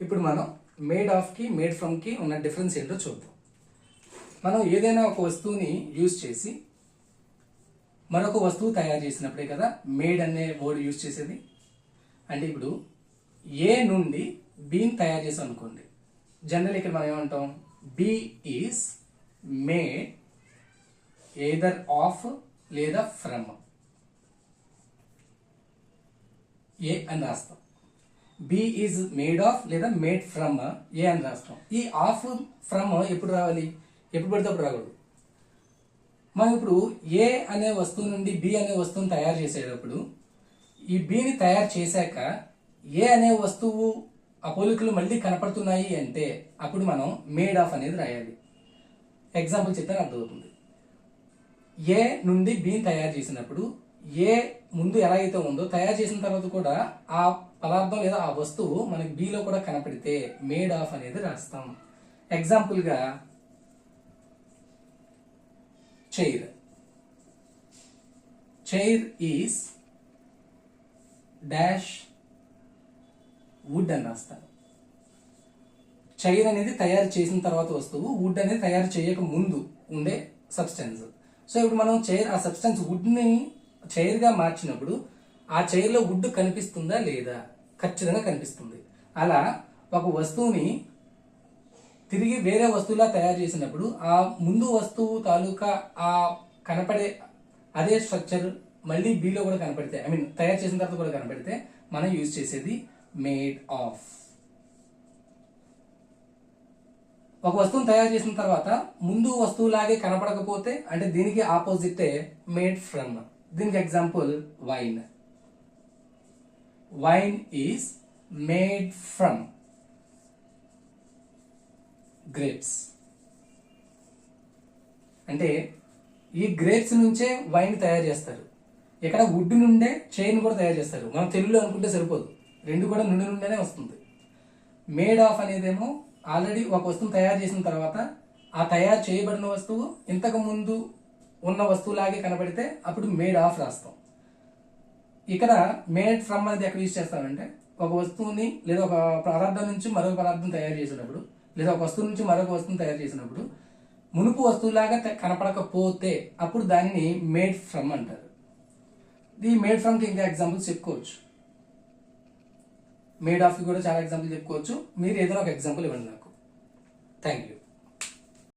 ఇప్పుడు మనం made ఆఫ్కి made ఫ్రమ్కి ఉన్న డిఫరెన్స్ ఏంటో చూద్దాం. మనం ఏదైనా ఒక వస్తువుని యూజ్ చేసి మరొక వస్తువు తయారు చేసినప్పుడే కదా మేడ్ అనే వర్డ్ యూజ్ చేసేది? అంటే ఇప్పుడు ఏ నుండి బీని తయారు చేసాం అనుకోండి. జనరల్ ఇక్కడ మనం ఏమంటాం? B is made either of లేదా ఫ్రమ్ ఏ అని రాస్తాం. బి ఈజ్ మేడ్ ఆఫ్ లేదా మేడ్ ఫ్రమ్ ఏ అని రాస్తాం. ఈ ఆఫ్ ఫ్రమ్ ఎప్పుడు రావాలి? ఎప్పుడు పడితే అప్పుడు రాకూడదు. మనం ఇప్పుడు ఏ అనే వస్తువు నుండి బి అనే వస్తువును తయారు చేసేటప్పుడు ఈ బిని తయారు చేశాక ఏ అనే వస్తువు ఆ పోలికలు మళ్ళీ కనపడుతున్నాయి అంటే అప్పుడు మనం మేడ్ ఆఫ్ అనేది రాయాలి. ఎగ్జాంపుల్ చెప్తే అర్థమవుతుంది. ఏ నుండి బిని తయారు చేసినప్పుడు ఏ ముందు ఎలా అయితే ఉందో తయారు చేసిన తర్వాత కూడా ఆ పదార్థం లేదా ఆ వస్తువు మనకి బిలో కూడా కనపడితే మేడ్ ఆఫ్ అనేది రాస్తాం. ఎగ్జాంపుల్గా chair chair is dash wood అని రాస్తారు చైర్ అనేది తయారు చేసిన తర్వాత వస్తువు వుడ్ అనేది తయారు చేయక ముందు ఉండే సబ్స్టెన్స్ సో ఇప్పుడు మనం చైర్ ఆ సబ్స్టెన్స్ వుడ్ని చైర్గా మార్చినప్పుడు ఆ చైర్లో వుడ్ కనిపిస్తుందా లేదా? ఖచ్చితంగా కనిపిస్తుంది. అలా ఒక వస్తువుని తిరిగి వేరే వస్తువులా తయారు చేసినప్పుడు ఆ ముందు వస్తువు తాలూకా ఆ కనపడే అదే స్ట్రక్చర్ మళ్ళీ బీలో కూడా కనపడితే ఐ మీన్ తయారు చేసిన తర్వాత కూడా కనపడితే మనం యూజ్ చేసేది మేడ్ ఆఫ్ ఒక వస్తువుని తయారు చేసిన తర్వాత ముందు వస్తువులాగే కనపడకపోతే అంటే దీనికి ఆపోజిటే మేడ్ ఫ్రమ్ దీనికి example wine wine is made from grapes అంటే ఈ గ్రేప్స్ నుంచే వైన్ తయారు చేస్తారు. ఇక్కడ వుడ్ నుండే చైన్ కూడా తయారు చేస్తారు. మనం తెలుగులో అనుకుంటే సరిపోదు. రెండు కూడా నుండి నుండేనే వస్తుంది. మేడ్ ఆఫ్ అనేదేమో ఆల్రెడీ ఒక వస్తువు తయారు చేసిన తర్వాత ఆ తయారు చేయబడిన వస్తువు ఇంతకు ముందు ఉన్న వస్తువులాగే కనబడితే అప్పుడు మేడ్ ఆఫ్ రాస్తాం. ఇక్కడ మేడ్ ఫ్రమ్ అనేది ఎక్కడ యూజ్ చేస్తారంటే ఒక వస్తువుని లేదా ఒక పదార్థం నుంచి మరొక పదార్థం తయారు చేసినప్పుడు లేదా ఒక వస్తువు నుంచి మరొక వస్తువుని తయారు చేసినప్పుడు మునుపు వస్తువులాగా కనపడకపోతే అప్పుడు దానిని మేడ్ ఫ్రమ్ అంటారు. ఈ మేడ్ ఫ్రమ్కి ఇంకా ఎగ్జాంపుల్స్ చెప్పుకోవచ్చు. మేడ్ ఆఫ్కి కూడా చాలా ఎగ్జాంపుల్ చెప్పుకోవచ్చు. మీరు ఏదైనా ఒక ఎగ్జాంపుల్ ఇవ్వండి నాకు. Thank you